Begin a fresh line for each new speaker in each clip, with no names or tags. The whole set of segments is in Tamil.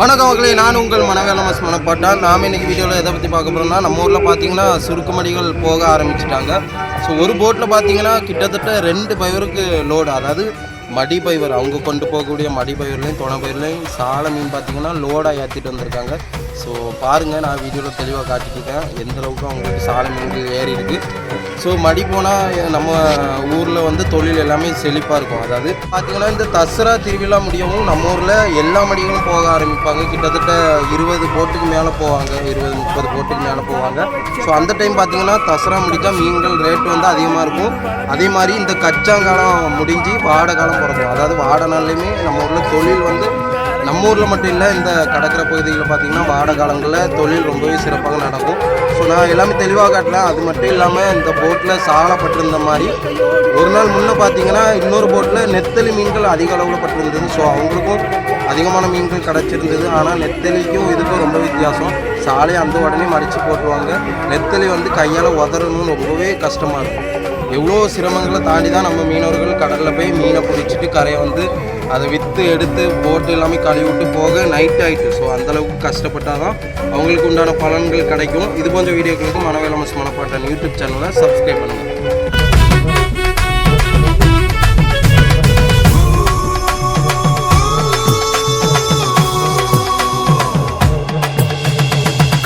வணக்கம் மக்களே நான் உங்கள் மனவேலமஸ் மனப்பாட்டான் நாம் இன்றைக்கி வீடியோவில் எதை பற்றி பார்க்க போகிறோம்னா நம்ம ஊரில் பார்த்தீங்கன்னா சுருக்குமடிகள் போக ஆரம்பிச்சிட்டாங்க. ஸோ ஒரு போட்டில் பார்த்தீங்கன்னா கிட்டத்தட்ட ரெண்டு பைவருக்கு லோடு அதாவது மடி பைவர் அவங்க கொண்டு போகக்கூடிய மடி பைவர்லேயும் துணை பயிர்லையும் சால மீன் பார்த்திங்கன்னா லோடாக ஏற்றிட்டு வந்திருக்காங்க. ஸோ பாருங்கள் நான் வீடியோவில் தெளிவாக காட்டிட்டுருக்கேன் எந்த அளவுக்கு அவங்களுக்கு சால மீன்கள் ஏறி இருக்குது ஸோ மடி போனால் நம்ம ஊரில் வந்து தொழில் எல்லாமே செழிப்பாக இருக்கும். அதாவது பார்த்தீங்கன்னா இந்த தசரா திருவிழா முடியவும் நம்ம ஊரில் எல்லா மடிகளும் போக ஆரம்பிப்பாங்க. கிட்டத்தட்ட இருபது போட்டுக்கு மேலே போவாங்க. இருபது முப்பது போட்டுக்கு மேலே போவாங்க. ஸோ அந்த டைம் பார்த்திங்கன்னா தசரா முடிஞ்சால் மீன்கள் ரேட் வந்து அதிகமாக இருக்கும். அதே மாதிரி இந்த கச்சாங்காலம் முடிஞ்சு வாடை காலம் பிறக்கும் அதாவது வாடனாலையுமே நம்ம ஊரில் தொழில் வந்து நம்ம ஊரில் மட்டும் இல்லை இந்த கடற்கரை பகுதிகளில் பார்த்தீங்கன்னா வாட காலங்களில் தொழில் ரொம்பவே சிறப்பாக நடக்கும். ஸோ நான் எல்லாமே தெளிவாக காட்டலாம் அது மட்டும் இல்லாமல் இந்த போட்டில் சாலப்பட்டிருந்த மாதிரி ஒரு நாள் முன்னே பார்த்தீங்கன்னா இன்னொரு போட்டில் நெத்தலி மீன்கள் அதிக அளவில் பட்டிருந்தது. ஸோ அவங்களுக்கும் அதிகமான மீன்கள் கிடச்சிருந்தது. ஆனால் நெத்தலிக்கும் இதுக்கும் ரொம்ப வித்தியாசம். சாலையை அந்த உடனே மடித்து போட்டுருவாங்க. நெத்தலி வந்து கையால் உதறணும்னு ரொம்பவே கஷ்டமாக இருக்கும். எவ்வளோ சிரமங்களை தாண்டி தான் நம்ம மீனவர்கள் கடலில் போய் மீனை பிடிச்சிட்டு கரையை வந்து அதை விற்று எடுத்து போட்டு எல்லாமே கழுவி விட்டு போக நைட் ஆகிட்டு ஸோ அந்தளவுக்கு கஷ்டப்பட்டால் தான் அவங்களுக்கு உண்டான பலன்கள் கிடைக்கும். இது போன்ற வீடியோக்களுக்கு மனவேலமஸ் மனப்பாட்டன் யூடியூப் சேனலை சப்ஸ்கிரைப் பண்ணுங்கள்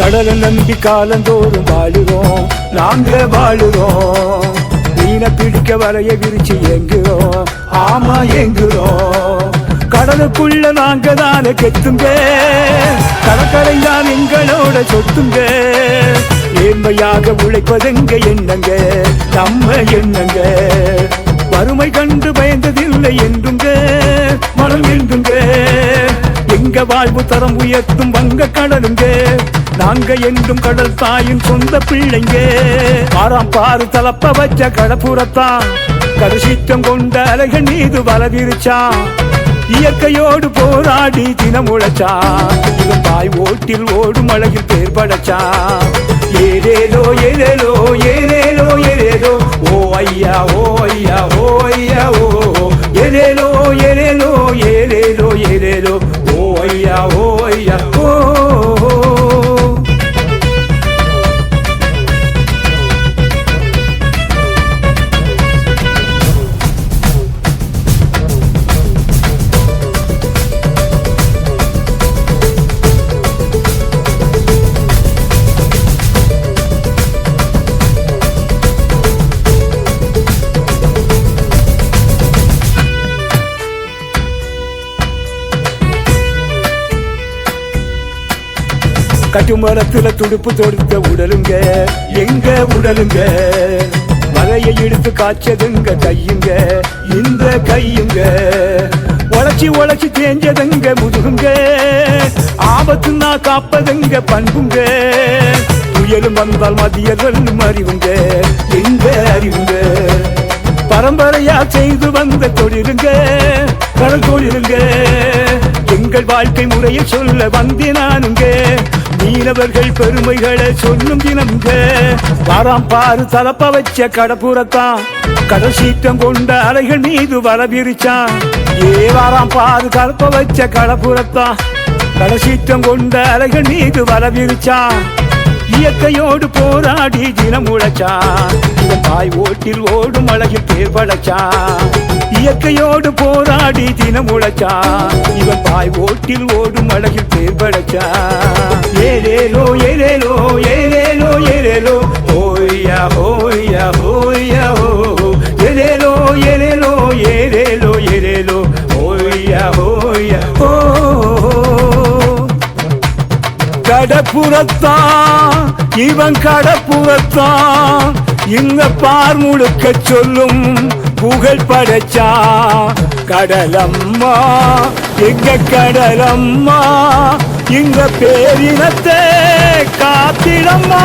கடலை நம்பி காலந்தோறும் வாழுறோம். நாங்க வாழுறோம். மீனை பிடிக்க வலைய விரிச்சு எங்குறோம் ஆமா எங்குறோம் கடலுக்குள்ள நாங்க தானே கெத்துங்க கடற்கரை தான் எங்களோட சொத்துங்க ஏழ்மையாக உழைப்பதெங்க எண்ணங்க நம்ம எண்ணங்க வறுமை கண்டு பயந்ததில்லை என்றுங்க. மனம் என்றுங்க. எங்க வாழ்வு தரம் உயர்த்தும் வங்க கடலுங்க. நாங்க என்றும் கடல் தாயின் சொந்த பிள்ளைங்க. பாராம் பாரு தலப்ப வச்ச கடப்புறத்தான் கருஷித்தம் கொண்ட அலைகள் மீது வலவிருச்சான் இயற்கையோடு போராடி தினம் உழைச்சா. இவன் தாய் ஓட்டில் ஓடும் அழகில் பேர் படைச்சா. ஏதேலோ ஏதேலோ ஏதேலோ ஏதேலோ ஓ ஐயா ஓ ஐயா கட்டுமரத்துல துடுப்பு தொடுத்த உடலுங்க. எங்க உடலுங்க? வலையை எடுத்து காய்ச்சதுங்க கையுங்க. இந்த கையுங்க. உழைச்சி உழைச்சி தேஞ்சதுங்க முதுகுங்க. ஆபத்துனா காப்பதுங்க பண்புங்க. புயலும் வந்தால் மதியர்கள் அறிவுங்க எங்க அறிவுங்க? பரம்பரையா செய்து வந்த தொழிலுங்க. கடல் தொழிலுங்க. எங்கள் வாழ்க்கை முறையை சொல்ல வந்தினானுங்க மீனவர்கள் பெருமைகளை சொல்லும் தினங்க வாராம் பாரு தலப்ப வச்ச கடப்புறத்தான். கடல் சீற்றம் கொண்ட அலைகள் மீது வரவிரிச்சான். ஏ வாராம் பாரு தலப்ப வச்ச கடப்புறத்தான். கடல் சீற்றம் கொண்ட அலைகள் மீது வரவிரிச்சான். இயற்கையோடு போராடி தினம் உழைச்சான். தாய் ஓட்டில் ஓடும் அழகில் பேர் படைச்சான். இயற்கையோடு போராடி தினம் உழைச்சா இவன் பாய் ஓட்டில் ஓடும் அழகில் பேர் படைச்சான் ஏலேலோ ஏலேலோ ஏலேலோ ஏலேலோ ஓய்யா ஓய்யா ஓய்யா ஓ. ஏலேலோ ஏலேலோ ஏலேலோ ஏலேலோ ஓய்யா ஓய்யா ஓ. கடப்புறத்தான் இவன் கடப்புறத்தான் இந்த பார் முழுக்க சொல்லும். புகழ் படைச்சா? கடலம்மா எங்க கடலம்மா? இங்க பேரினத்தை காத்திடம்மா.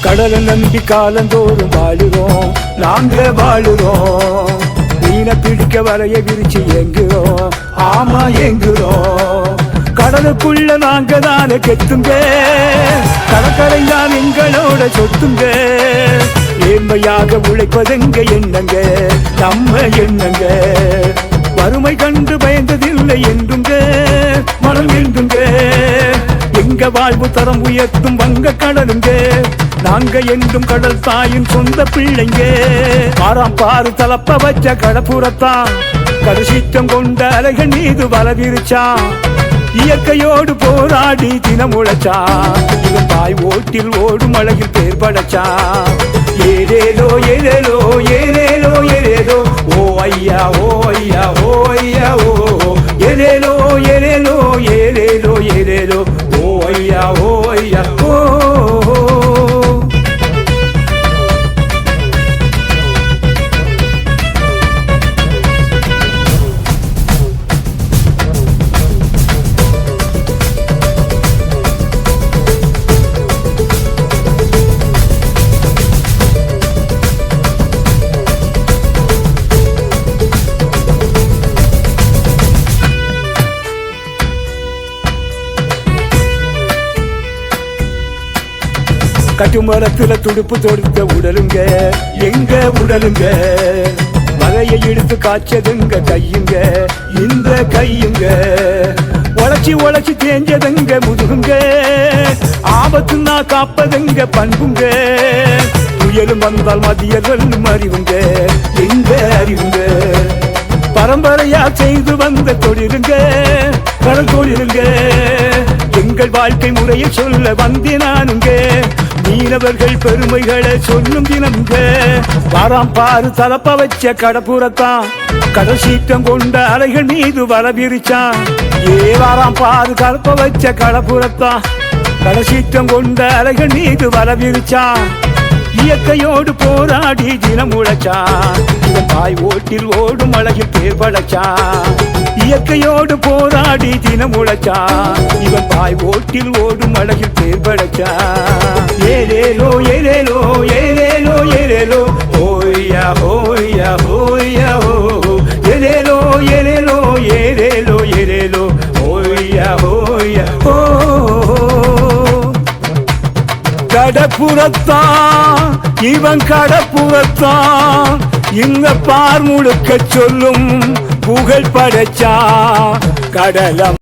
கடலை நம்பி காலந்தோறும் வாழுறோம் நாங்க வாழுறோம். மீனை பிடிக்க வலைய விரிச்சு எங்குறோம் ஆமா எங்குறோம் கடலுக்குள்ள நாங்க தானே கெத்துங்க. கடற்கரை தான் எங்களோட சொத்துங்க. ஏழ்மையாக உழைப்பதுங்க எண்ணங்க நம்ம எண்ணங்க வறுமை கண்டு பயந்ததில்லை என்றுங்க. மனம் என்றுங்க எங்க வாழ்வு தரம் உயர்த்தும் வங்க கடலுங்க. நாங்க என்றும் கடல் தாயின் சொந்த பிள்ளைங்க. மாறாம் பாரு தலப்ப வச்ச கடப்புறத்தான் கருசித்தம் கொண்ட அலைகள் மீது வலவிருச்சான் இயற்கையோடு போராடி தினம் உழைச்சா இவன் தாய் ஓட்டில் ஓடும் அழகில் பேர் படைச்சா ஏதேதோ ஏதேதோ கட்டுமரத்துல துடுப்பு தொடுத்த உடலுங்க. எங்க உடலுங்க? வலையை எடுத்து காய்ச்சதுங்க கையுங்க. இந்த கையுங்க. உழைச்சி உழைச்சி தேஞ்சதுங்க முதுகுங்க. ஆபத்துனா காப்பதுங்க பண்புங்க. புயலும் வந்தால் மதியர்களும் அறிவுங்க எங்க அறிவுங்க? பரம்பரையா செய்து வந்த தொழிலுங்க. கடல் தொழிலுங்க. எங்கள் வாழ்க்கை முறையை சொல்ல வந்தேன் நானுங்க மீனவர்கள் பெருமைகளை சொல்லும் தினமுங்க வாராம் பாரு தலப்ப வச்ச கடப்புறத்தான். கடல் சீற்றம் கொண்ட அலைகள் மீது வரவிரிச்சான். ஏ வாராம் பாரு கலப்ப வச்ச கடப்புறத்தான். கடல் சீற்றம் கொண்ட அலைகள் மீது வரவிரிச்சான். இயற்கையோடு போராடி தினம் உழைச்சான் இவன் தாய் ஓட்டில் ஓடும் அழகில் பேர் படைச்சான். இயற்கையோடு போராடி தினம் உழைச்சா. இவன் பாய் ஓட்டில் ஓடும் அழகில் பேர் படைச்சான் ஏலேலோ ஏலேலோ ஏலேலோ ஏலேலோ ஓய்யா ஓய்யா ஓய்யா ஓ ஏலேலோ ஏலேலோ ஏலேலோ ஏலேலோ ஓய்யா ஓய்யா ஓ கடப்புறத்தான் இவன் கடப்புறத்தான் இந்த பார் முழுக்க சொல்லும். புகழ் படைச்சா கடலம்